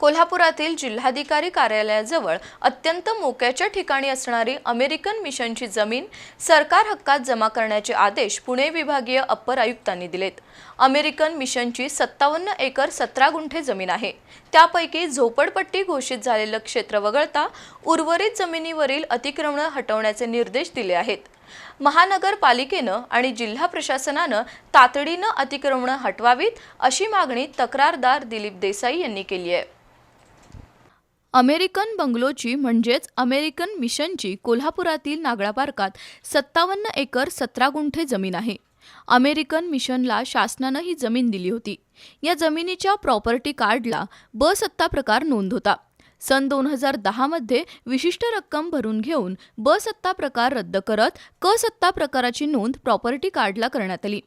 कोल्हापुरातील जिल्हाधिकारी कार्यालयाजवळ अत्यंत मोक्याच्या ठिकाणी असणारी अमेरिकन मिशनची जमीन सरकार हक्कात जमा करण्याचे आदेश पुणे विभागीय अप्पर आयुक्तांनी दिलेत. अमेरिकन मिशनची सत्तावन्न एकर सतरा गुंठे जमीन आहे. त्यापैकी झोपडपट्टी घोषित झालेलं क्षेत्र वगळता उर्वरित जमिनीवरील अतिक्रमण हटवण्याचे निर्देश दिले आहेत. महानगरपालिकेनं आणि जिल्हा प्रशासनानं तातडीनं अतिक्रमणं हटवावीत अशी मागणी तक्रारदार दिलीप देसाई यांनी केली आहे. अमेरिकन बंगलोची म्हणजेच अमेरिकन मिशनची कोल्हापुरातील नागळा पार्कात सत्तावन्न एकर सतरा गुंठे जमीन आहे. अमेरिकन मिशनला शासनानं ही जमीन दिली होती. या जमिनीच्या प्रॉपर्टी कार्डला ब सत्ता प्रकार नोंद होता. सन दोन हजार दहामध्ये विशिष्ट रक्कम भरून घेऊन ब सत्ता प्रकार रद्द करत क सत्ता प्रकाराची नोंद प्रॉपर्टी कार्डला करण्यात आली.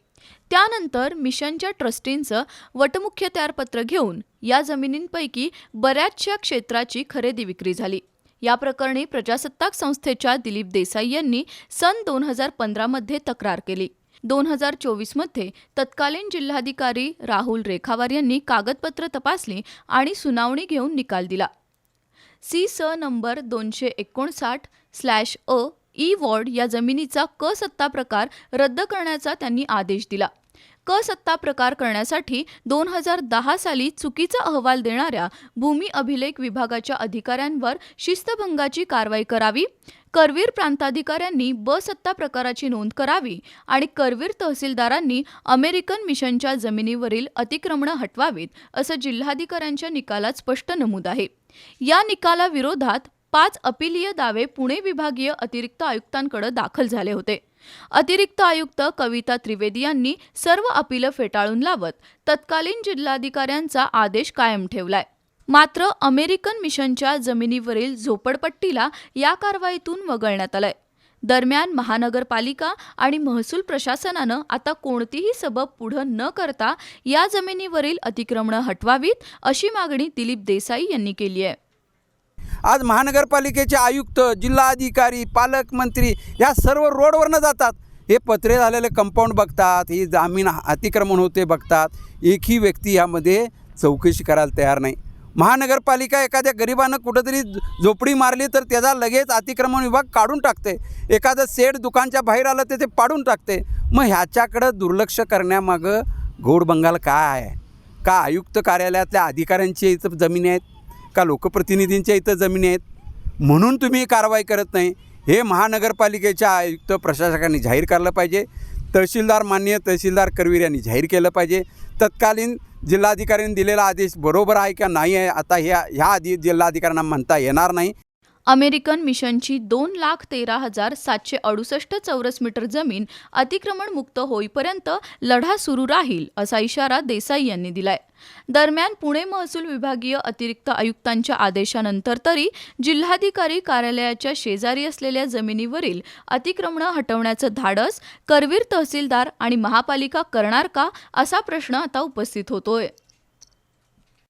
त्यानंतर मिशनच्या ट्रस्टींचं वटमुख्यत्यारपत्र घेऊन या जमिनींपैकी बऱ्याचशा क्षेत्राची खरेदी विक्री झाली. या प्रकरणी प्रजासत्ताक संस्थेच्या दिलीप देसाई यांनी सन दोन हजार पंधरामध्ये तक्रार केली. दोन हजार चोवीसमध्ये तत्कालीन जिल्हाधिकारी राहुल रेखावार यांनी कागदपत्र तपासली आणि सुनावणी घेऊन निकाल दिला. सी स नंबर दोनशे एकोणसाठ स्लॅश अ ई वॉर्ड या जमिनीचा क सत्ता प्रकार रद्द करण्याचा त्यांनी आदेश दिला. क सत्ता प्रकार करण्यासाठी दोन हजार दहा साली चुकीचा अहवाल देणाऱ्या भूमी अभिलेख विभागाच्या अधिकाऱ्यांवर शिस्तभंगाची कारवाई करावी करवीर प्रांताधिकाऱ्यांनी ब सत्ता प्रकाराची नोंद करावी आणि करवीर तहसीलदारांनी अमेरिकन मिशनच्या जमिनीवरील अतिक्रमणं हटवावीत असं जिल्हाधिकाऱ्यांच्या निकालात स्पष्ट नमूद आहे. या निकालाविरोधात पाच अपिलीय दावे पुणे विभागीय अतिरिक्त आयुक्तांकडे दाखल झाले होते. अतिरिक्त आयुक्त कविता त्रिवेदी यांनी सर्व अपिलं फेटाळून लावत तत्कालीन जिल्हाधिकाऱ्यांचा आदेश कायम ठेवलाय. मात्र अमेरिकन मिशनच्या जमिनीवरील झोपडपट्टीला या कारवाईतून वगळण्यात आलंय. दरम्यान महानगरपालिका आणि महसूल प्रशासनानं आता कोणतीही सबब पुढं न करता या जमिनीवरील अतिक्रमणं हटवावीत अशी मागणी दिलीप देसाई यांनी केली आहे. आज महानगरपालिकेचे आयुक्त जिल्हाधिकारी पालकमंत्री या सर्व रोडवरनं जातात. हे पत्रे झालेले कंपाऊंड बघतात ही जामीन अतिक्रमण होते बघतात. एकही व्यक्ती यामध्ये चौकशी करायला तयार नाही. महानगरपालिका एखाद्या गरिबानं कुठंतरी झोपडी मारली तर त्याचा लगेच अतिक्रमण विभाग काढून टाकते. एखादं सेट दुकानच्या बाहेर आलं तर ते पाडून टाकते. मग ह्याच्याकडं दुर्लक्ष करण्यामागं घोड बंगाल काय आहे? का आयुक्त कार्यालयातल्या अधिकाऱ्यांची इथं जमिनी आहेत? का लोकप्रतिनिधींच्या इथं जमिनी आहेत. म्हणून तुम्ही कारवाई करत नाही. हे महानगरपालिकेच्या आयुक्त प्रशासकांनी जाहीर केलं पाहिजे. तहसीलदार मान्य तहसीलदार करवीर यांनी जाहीर केलं पाहिजे. तत्कालीन जिल्हाधिकाऱ्यांनी दिलेला आदेश बरोबर आहे का नाही आहे आता ह्या ह्या आधी जिल्हाधिकाऱ्यांना म्हणता येणार नाही. अमेरिकन मिशनची दोन लाख तेरा हजार सातशे अडुसष्ट चौरस मीटर जमीन अतिक्रमण मुक्त होईपर्यंत लढा सुरू राहील असा इशारा देसाई यांनी दिलाय. दरम्यान पुणे महसूल विभागीय अतिरिक्त आयुक्तांच्या आदेशानंतर तरी जिल्हाधिकारी कार्यालयाच्या शेजारी असलेल्या जमिनीवरील अतिक्रमणं हटवण्याचं धाडस करवीर तहसीलदार आणि महापालिका करणार का असा प्रश्न आता उपस्थित होतोय.